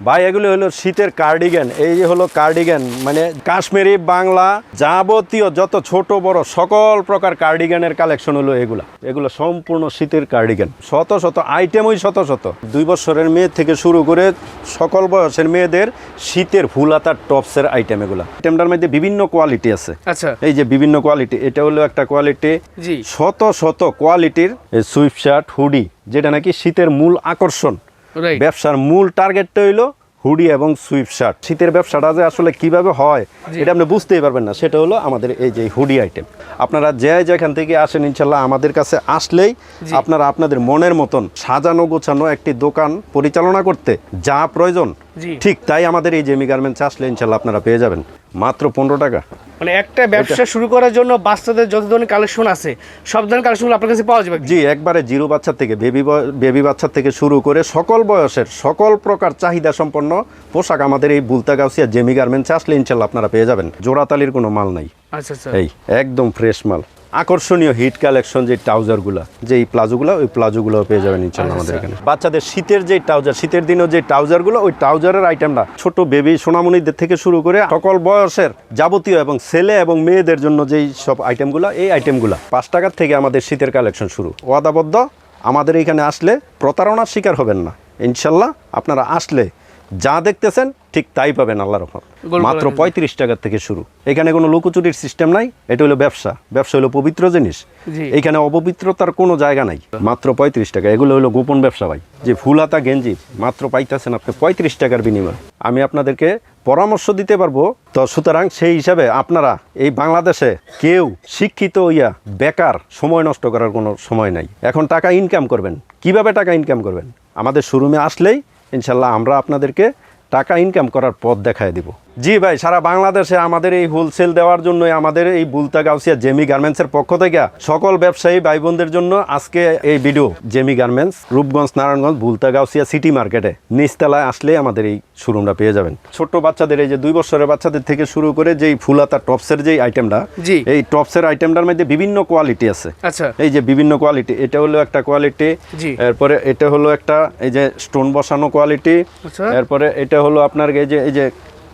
ভাই এগুলো হলো শীতের কার্ডিগান এই যে হলো কার্ডিগান মানে কাশ্মীরি বাংলা যাবতীয় যত ছোট বড় সকল প্রকার কার্ডিগানের কালেকশন হলো এগুলা। এগুলো সম্পূর্ণ শীতের কার্ডিগান শত শত আইটেমই শত শত। দুই বছরের মেয়ে থেকে শুরু করে সকল বয়সের মেয়েদের শীতের ফুলাতার টপসের আইটেম এগুলা। আইটেমটার মধ্যে বিভিন্ন কোয়ালিটি আছে। আচ্ছা। এই যে বিভিন্ন কোয়ালিটি এটা হলো একটা কোয়ালিটি শত শত কোয়ালিটির সুইফট শার্ট হুডি যেটা নাকি শীতের মূল আকর্ষণ। ব্যবসার মূল টার্গেটটা হইল হুডি এবং সুইফট শার্ট। শীতের ব্যবসাটা যে আসলে কীভাবে হয় এটা আপনি বুঝতেই পারবেন না। সেটা হলো আমাদের এই যে হুডি আইটেম আপনারা যে যেখান থেকে আসেন ইনশাল্লাহ আমাদের কাছে আসলেই আপনারা আপনাদের মনের মতন সাজানো গোছানো একটি দোকান পরিচালনা করতে যা প্রয়োজন ঠিক তাই আমাদের এই জেমি গার্মেন্টস আসলে ইনশাল্লাহ আপনারা পেয়ে যাবেন। মাত্র পনেরো টাকা। মানে একটা ব্যবসা শুরু করার জন্য বাচ্চাদের যত ধরনের কালেকশন আছে সব ধরনের কালেকশনগুলো আপনার কাছে পাওয়া যাবে জি একবারে জিরো বাচ্চা থেকে বেবি বেবি বাচ্চা থেকে শুরু করে সকল বয়সের সকল প্রকার চাহিদা সম্পন্ন পোশাক আমাদের এই বুলতা গাউসিয়া জেমি গার্মেন্টসে আসলে ইনশাল্লাহ আপনারা পেয়ে যাবেন। জোড়াতালির কোনো মাল নাই। আচ্ছা আচ্ছা। এই একদম ফ্রেশ মাল। আকর্ষণীয় হিট কালেকশন যে ট্রাউজারগুলো যে এই প্লাজোগুলো ওই প্লাজোগুলো পেয়ে যাবেন ইনশাল্লাহ আমাদের আচ্ছা। এখানে। বাচ্চাদের শীতের যে ট্রাউজার শীতের দিনও যে ট্রাউজারগুলো ওই ট্রাউজারের আইটেমটা ছোট বেবি সোনামণিদের থেকে শুরু করে সকল বয়সের যাবতীয় এবং ছেলে এবং মেয়েদের জন্য যেই সব আইটেমগুলো এই আইটেমগুলো পাঁচ টাকার থেকে আমাদের শীতের কালেকশন শুরু। ওয়াদাবদ্ধ আমাদের এখানে আসলে প্রতারণার শিকার হবেন না। ইনশাল্লাহ আপনারা আসলে যা দেখতেছেন ঠিক তাই পাবেন আল্লাহ রহমত। মাত্র পঁয়ত্রিশ টাকার থেকে শুরু। এখানে কোনো লুকোচুরির সিস্টেম নাই এটা হলো ব্যবসা। ব্যবসা হলো পবিত্র জিনিস। এখানে অপবিত্রতার কোনো জায়গা নাই। মাত্র পঁয়ত্রিশ টাকা। এগুলো হলো গোপন ব্যবসা ভাই। যে ফুলাতা গেঞ্জি মাত্র পাইতেছেন আপনি পঁয়ত্রিশ টাকার বিনিময়। আমি আপনাদেরকে পরামর্শ দিতে পারব। তো সুতরাং সেই হিসাবে আপনারা এই বাংলাদেশে কেউ শিক্ষিত হইয়া বেকার সময় নষ্ট করার কোনো সময় নাই। এখন টাকা ইনকাম করবেন। কীভাবে টাকা ইনকাম করবেন? আমাদের শোরুমে আসলেই ইনশাল্লাহ আমরা আপনাদেরকে টাকা ইনকাম করার পথ দেখায় দিব। জি ভাই সারা বাংলাদেশে আমাদের এই হোলসেল দেওয়ার জন্যই আমাদের এই বুলতা গাউসিয়া জেমি গার্মেন্টসের পক্ষ থেকে সকল ব্যবসায়ী ভাই বোনদের জন্য আজকে এই ভিডিও জেমি গার্মেন্টস রূপগঞ্জ নারায়ণগঞ্জ বুলতা গাউসিয়া সিটি মার্কেটে নিচতলায় আসলে আমাদের এই শোরুমটা পেয়ে যাবেন ছোট্ট বাচ্চাদের এই যে দুই বছরের বাচ্চাদের থেকে শুরু করে যেই ফুলাতা টপসের যেই আইটেমটা জি। এই টপসের আইটেমটার মধ্যে বিভিন্ন কোয়ালিটি আছে আচ্ছা এই যে বিভিন্ন কোয়ালিটি এটা হলো একটা কোয়ালিটি। এরপরে এটা হলো একটা এই যে স্টোন বসানো কোয়ালিটি আচ্ছা। এরপরে এটা হলো আপনার এই যে এই যে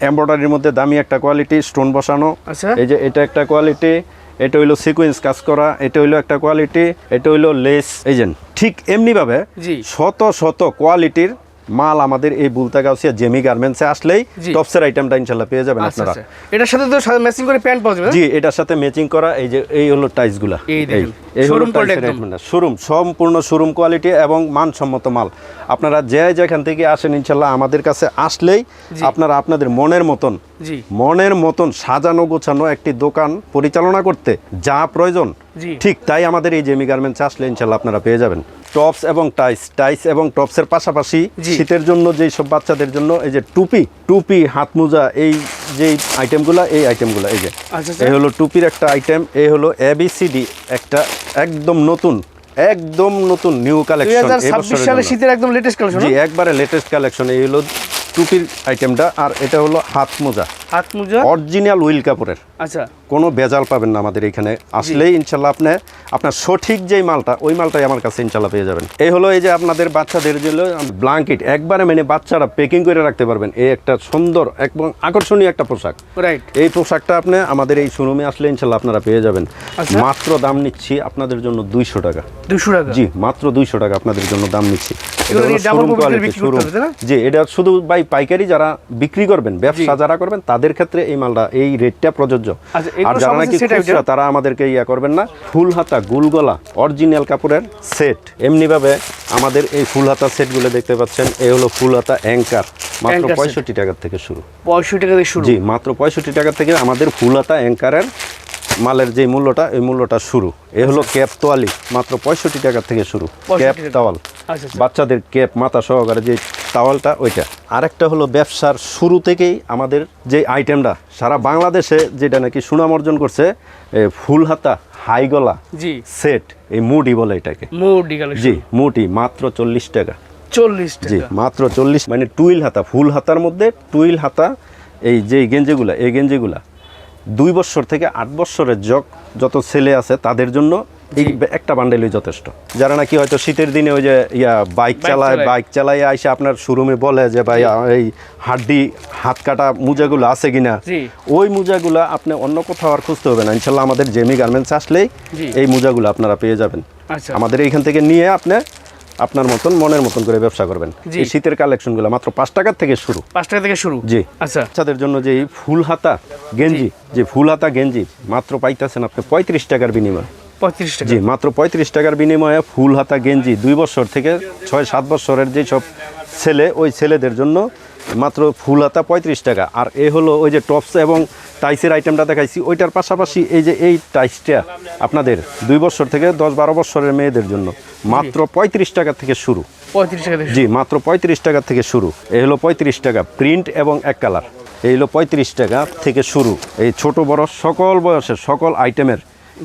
এমব্রয়ডারির মধ্যে দামি একটা কোয়ালিটি স্টোন বসানো আচ্ছা। এই যে এটা একটা কোয়ালিটি এটা হইল সিকোয়েন্স কাজ করা এটা হইল একটা কোয়ালিটি এটা হইল লেস এজেন্ট ঠিক এমনিভাবে। শত শত কোয়ালিটির মাল আমাদের এই বুলতা গাউসিয়া জেমি গার্মেন্টসে আসলেই। টপসের আইটেমটা ইনশাল্লাহ পেয়ে যাবেন আচ্ছা আপনারা। আচ্ছা। এটার সাথে তো ম্যাচিং করে প্যান্ট পাওয়া যাবে জি এটার সাথে ম্যাচিং করা এই যে এই হলো টাইসগুলা এই এই। শোরুম সম্পূর্ণ শোরুম কোয়ালিটি এবং মানসম্মত মাল। আপনারা যে যেখান থেকে আসেন ইনশাল্লাহ আমাদের কাছে আসলেই আপনারা আপনাদের মনের মতন জি। মনের মতন সাজানো গোছানো একটি দোকান পরিচালনা করতে যা প্রয়োজন। ঠিক তাই আমাদের এই জেমি গার্মেন্টস আসলে ইনশাল্লাহ আপনারা পেয়ে যাবেন। টপস এবং টাইস টাইস এবং টপসের পাশাপাশি শীতের জন্য যেই সব বাচ্চাদের জন্য এই যে টুপি টুপি হাত মোজা এই যে আইটেমগুলো এই আইটেমগুলো এই যে। আচ্ছা, আচ্ছা। এই হলো টুপির একটা আইটেম এই হলো এ এবিসিডি একটা একদম নতুন একদম নতুন নিউ কালেকশন হাজার ছাব্বিশ সালে শীতের একদম লেটেস্ট কালেকশন জি একবারে লেটেস্ট কালেকশন এই হলো টুপির আইটেমটা আর এটা হলো হাত মোজা। হাত মোজা? অরিজিনাল উইল কাপড়ের। আচ্ছা। কোনো বেজাল পাবেন না আমাদের এখানে। আসলেই ইনশাল্লাহ আপনি আপনার সঠিক যেই মালটা ওই মালটাই আমার কাছে ইনশাল্লাহ পেয়ে যাবেন। এই হলো এই যে আপনাদের বাচ্চাদের যে ব্লাঙ্কেট একবারে মানে বাচ্চারা প্যাকিং করে রাখতে পারবেন। এই একটা সুন্দর এবং আকর্ষণীয় একটা পোশাক। রাইট এই পোশাকটা আপনি আমাদের এই শোরুমে আসলে ইনশাল্লাহ আপনারা পেয়ে যাবেন। আচ্ছা। মাত্র দাম নিচ্ছি আপনাদের জন্য দুইশো টাকা। দুইশো টাকা? জি মাত্র দুইশো টাকা আপনাদের জন্য দাম নিচ্ছি। এ? জি এটা শুধু বাই পাইকারি যারা বিক্রি করবেন ব্যবসা যারা করবেন তাদের ক্ষেত্রে এই মালটা এই রেটটা প্রযোজ্য। আচ্ছা, আর যারা নাকি? খুচরা তারা আমাদেরকে ইয়া করবেন না। ফুল হাতা গুল গলা অরিজিনাল কাপড়ের সেট এমনিভাবে আমাদের এই ফুল হাতা সেটগুলো দেখতে পাচ্ছেন এই হলো ফুল হাতা অ্যাঙ্কার মাত্র পঁয়ষট্টি টাকার থেকে শুরু। পঁয়ষট্টি টাকা দিয়ে শুরু। জি মাত্র পঁয়ষট্টি টাকা থেকে আমাদের ফুল হাতা অ্যাঙ্কারের মালের যে মূল্যটা এই মূল্যটা শুরু। এ হলো ক্যাপ তোয়ালি মাত্র পঁয়ষট্টি টাকা থেকে শুরু। ক্যাপ টাকা। তাওয়াল আচ্ছা, আচ্ছা। বাচ্চাদের ক্যাপ মাথা সহকারে যে তাওয়ালটা ওইটা। আরেকটা হলো ব্যবসার শুরু থেকেই আমাদের যে আইটেমটা সারা বাংলাদেশে যেটা নাকি সুনাম অর্জন করছে ফুল হাতা হাই গলা জি। সেট এই মুডি বলে এটাকে। মুডি জি মুটি মাত্র চল্লিশ টাকা। চল্লিশ জি মাত্র চল্লিশ মানে টুইল হাতা ফুল হাতার মধ্যে টুইল হাতা এই যে গেঞ্জিগুলা এই গেঞ্জিগুলা। দুই বছর থেকে আট বছরের জগ যত ছেলে আছে তাদের জন্য এই একটা বান্ডেলই যথেষ্ট। যারা নাকি হয়তো শীতের দিনে ওই যে ইয়া বাইক চালায়। বাইক চালায় আইসে আপনার শোরুমে বলে যে ভাই এই হাড্ডি হাত কাটা মোজাগুলো আছে কিনা। ওই মোজাগুলো আপনি অন্য কোথাও আর খুঁজতে হবে না। ইনশাল্লাহ আমাদের জেমি গার্মেন্টস আসলেই। এই মোজাগুলো আপনারা পেয়ে যাবেন। আচ্ছা। আমাদের এইখান থেকে নিয়ে আপনি আপনার মতন মনের মতন করে ব্যবসা করবেন। এই শীতের কালেকশনগুলো মাত্র পাঁচ টাকার থেকে শুরু। পাঁচ টাকা থেকে শুরু? জি। আচ্ছা। বাচ্চাদের জন্য যে ফুল হাতা গেঞ্জি যে ফুল হাতা গেঞ্জি মাত্র পাইতেছেন আপনি পঁয়ত্রিশ টাকার বিনিময়। পঁয়ত্রিশ টাকা। জি মাত্র পঁয়ত্রিশ টাকার বিনিময়ে ফুল হাতা গেঞ্জি দুই বছর থেকে ছয় সাত বছরের যে সব ছেলে ওই ছেলেদের জন্য মাত্র ফুল হাতা পঁয়ত্রিশ টাকা। আর এ হলো ওই যে টপস এবং টাইসের আইটেমটা দেখাইছি। ওইটার পাশাপাশি এই যে এই টাইসটা আপনাদের দুই বছর থেকে দশ বারো বছরের মেয়েদের জন্য। মাত্র পঁয়ত্রিশ টাকা থেকে শুরু। পঁয়ত্রিশ টাকা জি মাত্র পঁয়ত্রিশ টাকা থেকে শুরু। এই হলো পঁয়ত্রিশ টাকা প্রিন্ট এবং এক কালার। এই হলো পঁয়ত্রিশ টাকা থেকে শুরু। এই ছোট বড় সকল বয়সের সকল আইটেমের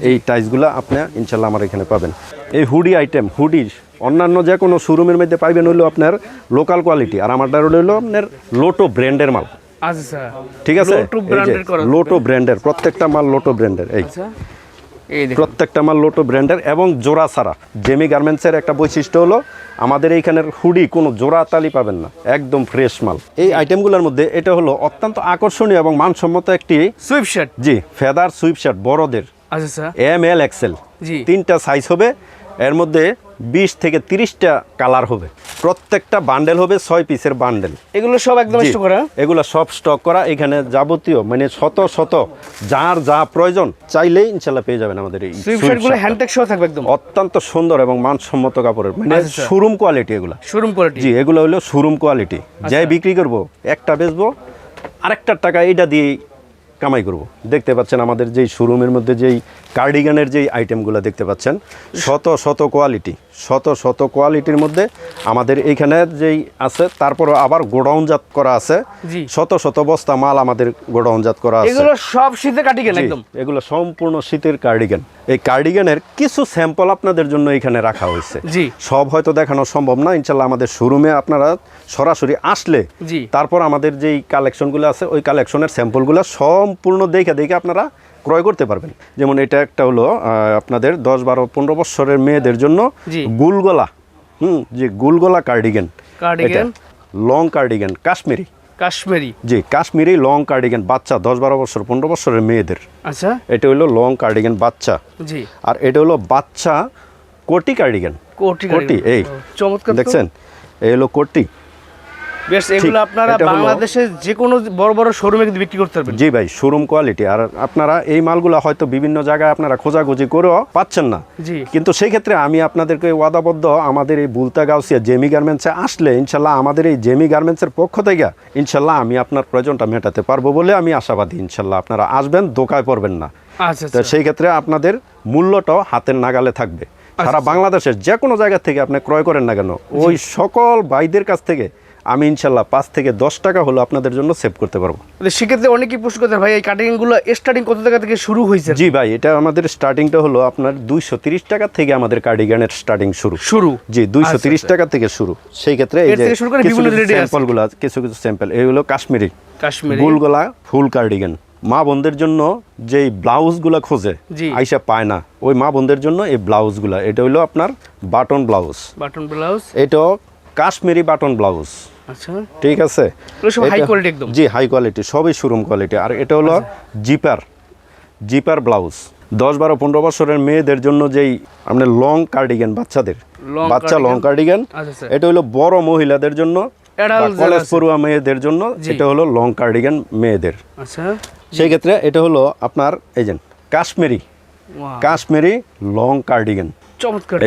এই টাইসগুলো আপনি ইনশাল্লাহ আমার এখানে পাবেন। এই হুডি আইটেম হুডি অন্যান্য যে কোনো শোরুমের মধ্যে পাইবেন হইল আপনার লোকাল কোয়ালিটি আর আমারটা হইল আপনার লোটো ব্র্যান্ডের মাল। আচ্ছা ঠিক আছে? লোটো ব্র্যান্ডের লোটো ব্র্যান্ডের প্রত্যেকটা মাল লোটো ব্র্যান্ডের এই। আচ্ছা। প্রত্যেকটা মাল লোটো ব্র্যান্ডের এবং জোড়া ছাড়া। জেমি গার্মেন্টসের একটা বৈশিষ্ট্য হলো আমাদের এইখানের হুডি কোনো জোড়া তালি পাবেন না। একদম ফ্রেশ মাল। এই আইটেমগুলোর মধ্যে এটা হলো অত্যন্ত আকর্ষণীয় এবং মানসম্মত একটি সুইফট শার্ট জি ফেদার সুইপ শার্ট বড়দের। আচ্ছা এম এল এক্সেল তিনটা সাইজ হবে এর মধ্যে বিশ থেকে তিরিশটা কালার হবে। প্রত্যেকটা বান্ডেল হবে ছয় পিসের বান্ডেল এগুলো সব একদম স্টক করা? এগুলো সব স্টক করা। এখানে যাবতীয় মানে শত শত যার যা প্রয়োজন চাইলেই ইনশাল্লাহ পেয়ে যাবেন আমাদের এই। হ্যান্ডটেক সহ থাকবে একদম? অত্যন্ত সুন্দর এবং মানসম্মত কাপড়ের মানে আচ্ছা, আচ্ছা। শোরুম কোয়ালিটি এগুলো। শোরুম কোয়ালিটি জি এগুলো হলো শোরুম কোয়ালিটি যাই বিক্রি করব একটা বেচবো আরেকটার টাকা এটা দিয়ে কামাই করব। দেখতে পাচ্ছেন আমাদের যেই শোরুমের মধ্যে যেই কার্ডিগানের যেই আইটেমগুলো দেখতে পাচ্ছেন, শত শত কোয়ালিটি শত শত কোয়ালিটির মধ্যে আমাদের এইখানে যেই আছে তারপর আবার গোডাউনজাত করা আছে। শত শত বস্তা মাল আমাদের গোডাউনজাত করা আছে। এগুলো সব শীতে কাটি কেন জি, একদম? এগুলো সম্পূর্ণ শীতের কার্ডিগান এই কার্ডিগানের কিছু স্যাম্পল আপনাদের জন্য এখানে রাখা হয়েছে। জি। সব হয়তো দেখানো সম্ভব না ইনশাল্লাহ আমাদের শোরুমে আপনারা সরাসরি আসলে জি। তারপর আমাদের যেই কালেকশনগুলো আছে ওই কালেকশনের স্যাম্পলগুলো সম্পূর্ণ দেখে দেখে আপনারা ক্রয় করতে পারবেন। যেমন এটা একটা হলো আপনাদের দশ বারো পনেরো বছরের মেয়েদের জন্য। গুলগলা। হুম যে গুলগলা cardigan. Cardigan? Long cardigan Kashmiri. Kashmiri. জি কাশ্মীরি লং কার্ডিগান বাচ্চা দশ বারো বছর পনেরো বছরের মেয়েদের। আচ্ছা। এটা হলো লং কার্ডিগান বাচ্চা। জি। আর এটা হলো বাচ্চা কোটি কার্ডিগান। কোটি কোটি এই চমৎকার দেখছেন? এই হলো কোটি। বেশ এগুলো আপনারা এটা হলো- বাংলাদেশে যে কোনো বড় বড় শোরুমে কিন্তু বিক্রি করতে পারবেন। জি ভাই শোরুম কোয়ালিটি আর আপনারা এই মালগুলো হয়তো বিভিন্ন জায়গায় আপনারা খোঁজাখুঁজি করেও পাচ্ছেন না। জি। কিন্তু সেই ক্ষেত্রে আমি আপনাদেরকে ওয়াদাবদ্ধ আমাদের এই বুলতা গাউসিয়া জেমি গার্মেন্টসে আসলে ইনশাল্লাহ আমাদের এই জেমি গার্মেন্টসের পক্ষ থেকে ইনশাল্লাহ আমি আপনার প্রয়োজনটা মেটাতে পারব বলে আমি আশাবাদী ইনশাল্লাহ। আপনারা আসবেন দোকায় পড়বেন না। আচ্ছা তো আচ্ছা সেই ক্ষেত্রে আপনাদের মূল্যটাও হাতের নাগালে থাকবে। সারা বাংলাদেশের যে কোনো জায়গা থেকে আপনি ক্রয় করেন না কেন ওই সকল ভাইদের কাছ থেকে আমি ইনশাল্লাহ পাঁচ থেকে দশ টাকা হলো আপনাদের জন্য সেভ করতে পারব। সেক্ষেত্রে অনেকেই প্রশ্ন করতে ভাই এই কাটিংগুলো স্টার্টিং কত টাকা থেকে শুরু হয়েছে? জি ভাই এটা আমাদের স্টার্টিংটা হলো আপনার দুইশো তিরিশ টাকা থেকে আমাদের কার্ডিগানের স্টার্টিং শুরু। শুরু? জি দুইশো আচ্ছা, তিরিশ আচ্ছা। টাকা থেকে শুরু। সেই ক্ষেত্রে এই যে স্যাম্পলগুলো কিছু কিছু স্যাম্পল এই হলো কাশ্মীরি। কাশ্মীরি। গুলগলা ফুল কার্ডিগান মা বোনদের জন্য যেই ব্লাউজগুলো খোঁজে। আইসা পায় না ওই মা বোনদের জন্য এই ব্লাউজগুলো এটা হলো আপনার বাটন ব্লাউজ। Button blouse. এটাও কাশ্মীরি বাটন ব্লাউজ। আচ্ছা। ঠিক আছে? quality একদম। জি হাই কোয়ালিটি সবই শোরুম কোয়ালিটি আর এটা হলো জিপার জিপার ব্লাউজ। দশ বারো পনেরো বছরের মেয়েদের জন্য যেই আপনার লং কার্ডিগান বাচ্চাদের বাচ্চা লং। কার্ডিগান আচ্ছা, আচ্ছা। এটা হলো বড় মহিলাদের জন্য কলেজ পড়ুয়া মেয়েদের জন্য। এটা হলো লং কার্ডিগান মেয়েদের। আচ্ছা। সেই ক্ষেত্রে এটা হলো আপনার যে কাশ্মীরি। কাশ্মীরি লং কার্ডিগান চমৎকার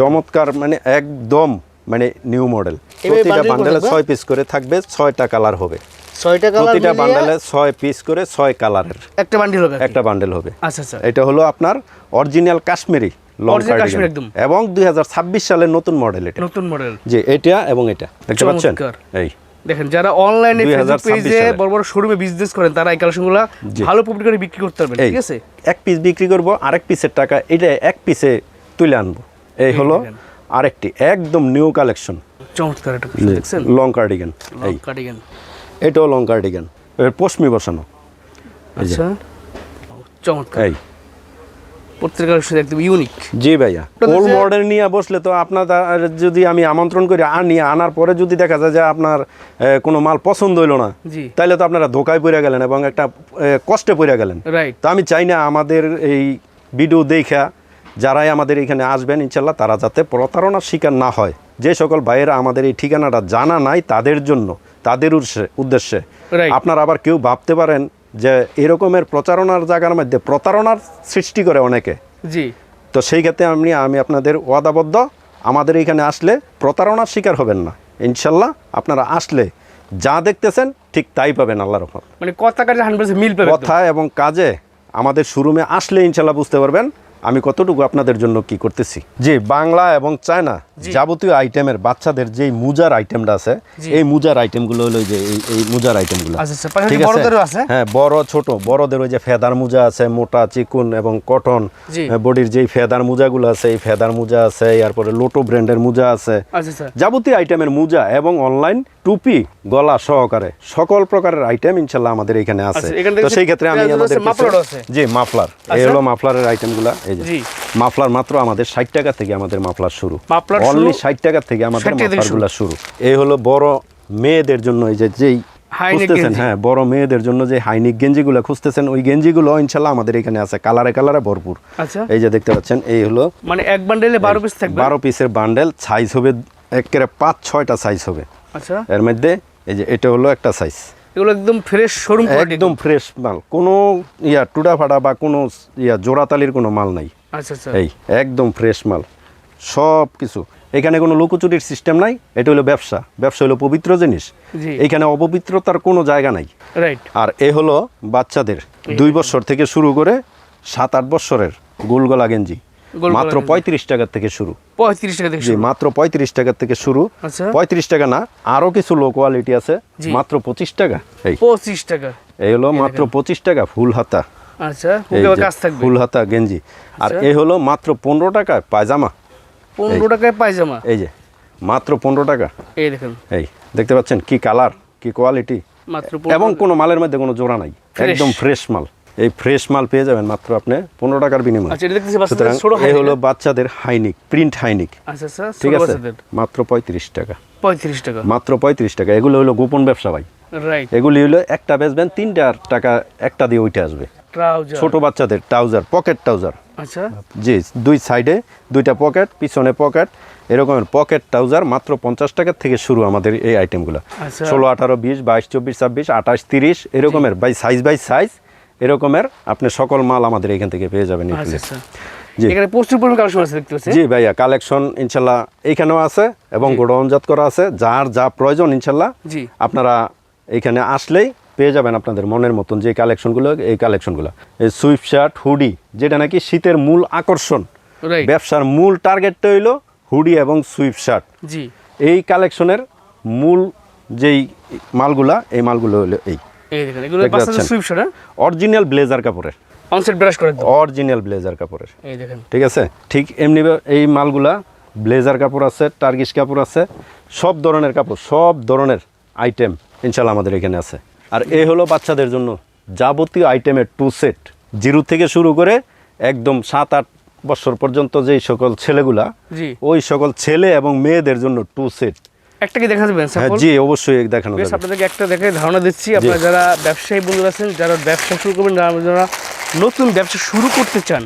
চমৎকার মানে একদম মানে নিউ মডেল প্রতিটা বান্ডেলে? ছয় পিস করে থাকবে ছয়টা কালার হবে। ছয়টা কালার প্রতিটা বান্ডেলে ছয় পিস করে ছয় কালারের একটা বান্ডিল হবে একটা বান্ডেল হবে। আচ্ছা আচ্ছা। এটা হলো আপনার অরিজিনাল কাশ্মীরি লং কার্ডিগান একদম। এবং দুই সালের নতুন মডেল এটা। নতুন মডেল যে এটা এবং এটা। দেখতে পাচ্ছেন? এই। দেখেন যারা অনলাইনে ফেসবুক পেজে বড় বড় শোরুমে বিজনেস করেন তারা এই কালেকশনগুলো জি। ভালো প্রফিট করে বিক্রি করতে পারবেন ঠিক আছে? এক পিস বিক্রি করব আরেক পিসের টাকা এটা এক পিসে তুলে আনব। এই হলো। আরেকটি একদম নিউ কালেকশন চমৎকার লং কার্ডিগান এই। এটাও লং কার্ডিগান এর পশমি বসানো। আচ্ছা। চমৎকার। এই। প্রত্যেকটা কালেকশন একদম ইউনিক জি ভাইয়া। ওল্ড মডেল নিয়ে বসলে তো আপনার যদি আমি আমন্ত্রণ করি আনি আনার পরে যদি দেখা যায় যে আপনার কোনো মাল পছন্দ হইল না তো আপনারা ধোকায় পড়ে গেলেন এবং একটা কষ্টে পড়ে গেলেন। রাইট তো আমি চাই না আমাদের এই ভিডিও দেখা যারাই আমাদের এখানে আসবেন ইনশাল্লাহ তারা যাতে প্রতারণার শিকার না হয়। যে সকল ভাইয়েরা আমাদের এই ঠিকানাটা জানা নাই তাদের জন্য তাদের উদ্দেশ্যে-. আপনারা আবার কেউ ভাবতে পারেন যে এরকমের প্রচারণার জায়গার মধ্যে প্রতারণার সৃষ্টি করে অনেকে। জি। তো সেই ক্ষেত্রে আমি আমি আপনাদের ওয়াদাবদ্ধ। আমাদের এখানে আসলে প্রতারণার শিকার হবেন না। ইনশাল্লাহ আপনারা আসলে যা দেখতেছেন ঠিক তাই পাবেন আল্লাহর রহমত। মানে কথা কাজে হান্ড্রেড মিল পাবে কথা এবং কাজে আমাদের শোরুমে আসলে ইনশাল্লাহ বুঝতে পারবেন। আমি কতটুকু আপনাদের জন্য কি করতেছি? যে বাংলা এবং চায়না যাবতীয় আইটেমের বাচ্চাদের যেই মুজার আইটেমটা আছে। এই মুজার আইটেমগুলো হলো যে এই মুজার আইটেমগুলো আচ্ছা, আচ্ছা, ঠিক আছে? হ্যাঁ বড় ছোট বড়দের ওই যে ফেদার মোজা আছে মোটা চিকুন এবং কটন বডির যেই ফেদার মোজাগুলো আছে এই ফেদার মোজা আছে এরপরে লোটো ব্র্যান্ডের মোজা আছে। আচ্ছা যাবতীয় আইটেমের মোজা এবং অনলাইন টুপি গলা সহকারে সকল প্রকারের আইটেম ইনশাল্লাহ আমাদের এখানে আছে। আচ্ছা, তো সেই ক্ষেত্রে আমি আমাদের আছে, আছে? জি মাফলার। এই আচ্ছা। হলো মাফলারের আইটেমগুলো এই যে মাফলার মাত্র আমাদের ষাট টাকা থেকে আমাদের মাফলার শুরু। Muffler only? ষাট টাকা থেকে আমাদের 60 মাফলারগুলো শুরু। এই হলো বড় মেয়েদের জন্য এই যে যেই খুঁজতেছেন হ্যাঁ বড় মেয়েদের জন্য যে হাইনিক গেঞ্জিগুলো খুঁজতেছেন ওই গেঞ্জিগুলো ইনশাল্লাহ আমাদের এখানে আছে। কালারে কালারে ভরপুর। আচ্ছা। এই যে দেখতে পাচ্ছেন এই হলো মানে এক বান্ডেলে বারো পিস থাকবে? বারো পিসের বান্ডেল সাইজ হবে একেবারে পাঁচ ছয়টা সাইজ হবে। আচ্ছা। এর মধ্যে এই যে এটা হলো একটা সাইজ এগুলো একদম ফ্রেশ শোরুম একদম ফ্রেশ মাল। কোনো ইয়া টুডা ফাটা বা কোনো ইয়া জোড়াতালির কোনো মাল নাই। আচ্ছা আচ্ছা। এই একদম ফ্রেশ মাল। সব কিছু এখানে কোনো লুকোচুরির সিস্টেম নাই এটা হলো ব্যবসা। ব্যবসা হলো পবিত্র জিনিস। এখানে অপবিত্রতার কোনো জায়গা নাই। রাইট আর এ হলো বাচ্চাদের। দুই বছর থেকে শুরু করে সাত আট বছরের গোলগলা গেঞ্জি। মাত্র পঁয়ত্রিশ টাকা থেকে শুরু। পঁয়ত্রিশ টাকা থেকে মাত্র পঁয়ত্রিশ টাকা থেকে শুরু। আচ্ছা। পঁয়ত্রিশ টাকা না আরও কিছু লো কোয়ালিটি আছে। মাত্র পঁচিশ টাকা। এই। পঁচিশ টাকা। এই হলো মাত্র পঁচিশ টাকা ফুল হাতা। আচ্ছা ফুল হাতা গেঞ্জি। আর আচ্ছা। এই হলো মাত্র পনেরো টাকা পায়জামা। পনেরো টাকায় পায়জামা। এই যে মাত্র পনেরো টাকা। এই দেখেন। এই দেখতে পাচ্ছেন কি কালার কি কোয়ালিটি এবং 15 কোনো মালের মধ্যে কোনো জোড়া নাই। একদম ফ্রেশ মাল। এই ফ্রেশ মাল পেয়ে যাবেন মাত্র আপনি পনেরো টাকার বিনিময়ে। আচ্ছা সুতরাং এই হলো বাচ্চাদের হাইনিক প্রিন্ট হাইনিক। আচ্ছা আচ্ছা ঠিক আছে? মাত্র পঁয়ত্রিশ টাকা। পঁয়ত্রিশ টাকা। মাত্র পঁয়ত্রিশ টাকা। এগুলো হলো গোপন ব্যবসা ভাই। এগুলি হলো একটা বেচবেন তিনটার টাকা একটা দিয়ে ওইটা আসবে। ছোট বাচ্চাদের ট্রাউজার পকেট ট্রাউজার আচ্ছা। জি দুই সাইডে দুইটা পকেট পিছনে পকেট এরকমের পকেট ট্রাউজার মাত্র পঞ্চাশ টাকার থেকে শুরু আমাদের এই আইটেমগুলো। ষোলো আঠারো বিশ বাইশ চব্বিশ ছাব্বিশ আঠাশ তিরিশ এরকমের বাই সাইজ বাই সাইজ এরকমের আপনি সকল মাল আমাদের এখান থেকে পেয়ে যাবেন আচ্ছা এখানে আচ্ছা। জি। এখানে প্রচুর পরিমাণ কালেকশন আছে দেখতে জি ভাইয়া কালেকশন ইনশাল্লাহ এইখানেও আছে এবং গোডাউনজাত করা আছে। যার যা প্রয়োজন ইনশাল্লাহ জি। আপনারা এইখানে আসলেই পেয়ে যাবেন আপনাদের মনের মতন যে কালেকশনগুলো এই কালেকশনগুলো এই সুইফট শার্ট হুডি যেটা নাকি শীতের মূল আকর্ষণ। ব্যবসার মূল টার্গেটটা হইল হুডি এবং সুইফট শার্ট। জি। এই কালেকশনের মূল যেই মালগুলা এই মালগুলো হলো এই। এই দেখেন এগুলো বাচ্চাদের পাচ্ছেন? সুইপ শার্ট হ্যাঁ? অরিজিনাল ব্লেজার কাপড়ের। অনসেট ব্রাশ করে অরিজিনাল ব্লেজার কাপড়ের। এই দেখেন। ঠিক আছে? ঠিক এমনি এই মালগুলা ব্লেজার কাপড় আছে টার্গিশ কাপড় আছে সব ধরনের কাপড় সব ধরনের আইটেম ইনশাল্লাহ আমাদের এখানে আছে। আর এই হলো বাচ্চাদের জন্য যাবতীয় আইটেমের টু সেট জিরো থেকে শুরু করে একদম সাত আট বছর পর্যন্ত যেই সকল ছেলেগুলা ওই সকল ছেলে এবং মেয়েদের জন্য টু সেট একটা কি দেখা যাবেন হ্যাঁ জি অবশ্যই দেখানো বেশ আপনাদেরকে একটা দেখে ধারণা দিচ্ছি আপনারা যারা ব্যবসায়ী বন্ধুরা আছেন যারা ব্যবসা শুরু করবেন যারা নতুন ব্যবসা শুরু করতে চান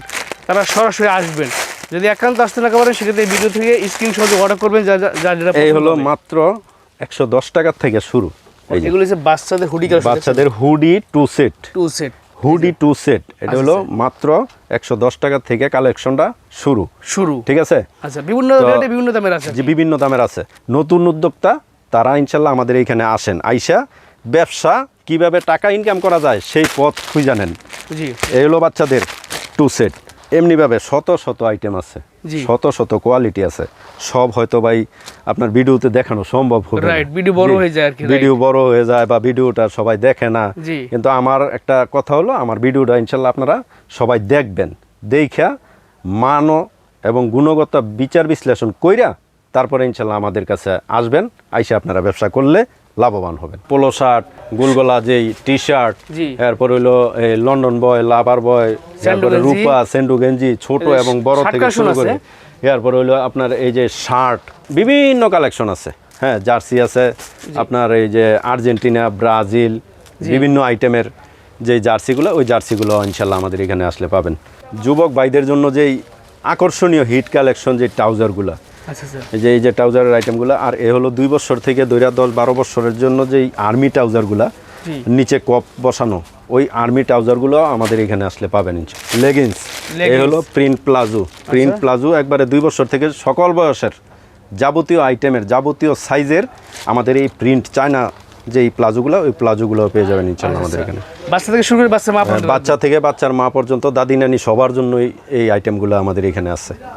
তারা সরাসরি আসবেন। যদি একান্ত আসতে না পারেন সেক্ষেত্রে ভিডিও থেকে স্ক্রিনশট অর্ডার করবেন যা যা- যেটা এই হলো মাত্র একশো দশ টাকার থেকে শুরু। এগুলো হচ্ছে বাচ্চাদের হুডি বাচ্চাদের hoodie two set two set hoodie two set. এটা হলো মাত্র একশো দশ টাকা থেকে কালেকশনটা শুরু। শুরু। ঠিক আছে? আচ্ছা বিভিন্ন বিভিন্ন দামের আছে। যে বিভিন্ন দামের আছে। নতুন উদ্যোক্তা তারা ইনশাল্লাহ আমাদের এইখানে আসেন। আইসা ব্যবসা কীভাবে টাকা ইনকাম করা যায় সেই পথ খুঁজে জানেন এই হলো বাচ্চাদের টু সেট। এমনিভাবে শত শত আইটেম আছে শত শত কোয়ালিটি আছে। সব হয়তো ভাই আপনার ভিডিওতে দেখানো সম্ভব হবে। Right, video বড় হয়ে যায় আর কি, ভিডিও বড় হয়ে যায় বা ভিডিওটা সবাই দেখে না। কিন্তু আমার একটা কথা হলো আমার ভিডিওটা ইনশাল্লাহ আপনারা সবাই দেখবেন। দেখা মানও এবং গুণগত বিচার বিশ্লেষণ কইরা তারপরে ইনশাল্লাহ আমাদের কাছে আসবেন আইসা আপনারা ব্যবসা করলে লাভবান হবেন। পোলো শার্ট গুলগোলা যেই টি শার্ট এরপর হইল এই লন্ডন বয় লাভার বয় গেঞ্জি। রূপা সেন্ডু গেঞ্জি ছোট এবং বড় থেকে শুরু করে। এরপর হইল আপনার এই যে শার্ট বিভিন্ন কালেকশন আছে। হ্যাঁ জার্সি আছে আপনার এই যে আর্জেন্টিনা ব্রাজিল বিভিন্ন আইটেমের যে জার্সিগুলো ওই জার্সিগুলো ইনশাল্লাহ আমাদের এখানে আসলে পাবেন। যুবক ভাইদের জন্য যেই আকর্ষণীয় হিট কালেকশন যে ট্রাউজারগুলো এই যে এই যে ট্রাউজারের আইটেমগুলো আর এ হলো দুই বছর থেকে দৈরা দশ বারো বছরের জন্য যেই আর্মি ট্রাউজারগুলো। নিচে কপ বসানো ওই আর্মি ট্রাউজারগুলো আমাদের এখানে আসলে পাবেন লেগিংস এই হলো প্রিন্ট প্লাজো প্রিন্ট প্লাজো একবারে দুই বছর থেকে সকল বয়সের যাবতীয় আইটেমের যাবতীয় সাইজের আমাদের এই প্রিন্ট চায়না যে এই প্লাজোগুলো ওই প্লাজোগুলো পেয়ে যাবেন ইনশাল্লাহ আমাদের এখানে। বাচ্চা থেকে শুরু করে বাচ্চা মা বাচ্চা থেকে বাচ্চার মা পর্যন্ত দাদি নানি সবার জন্যই এই আইটেমগুলো আমাদের এখানে আছে।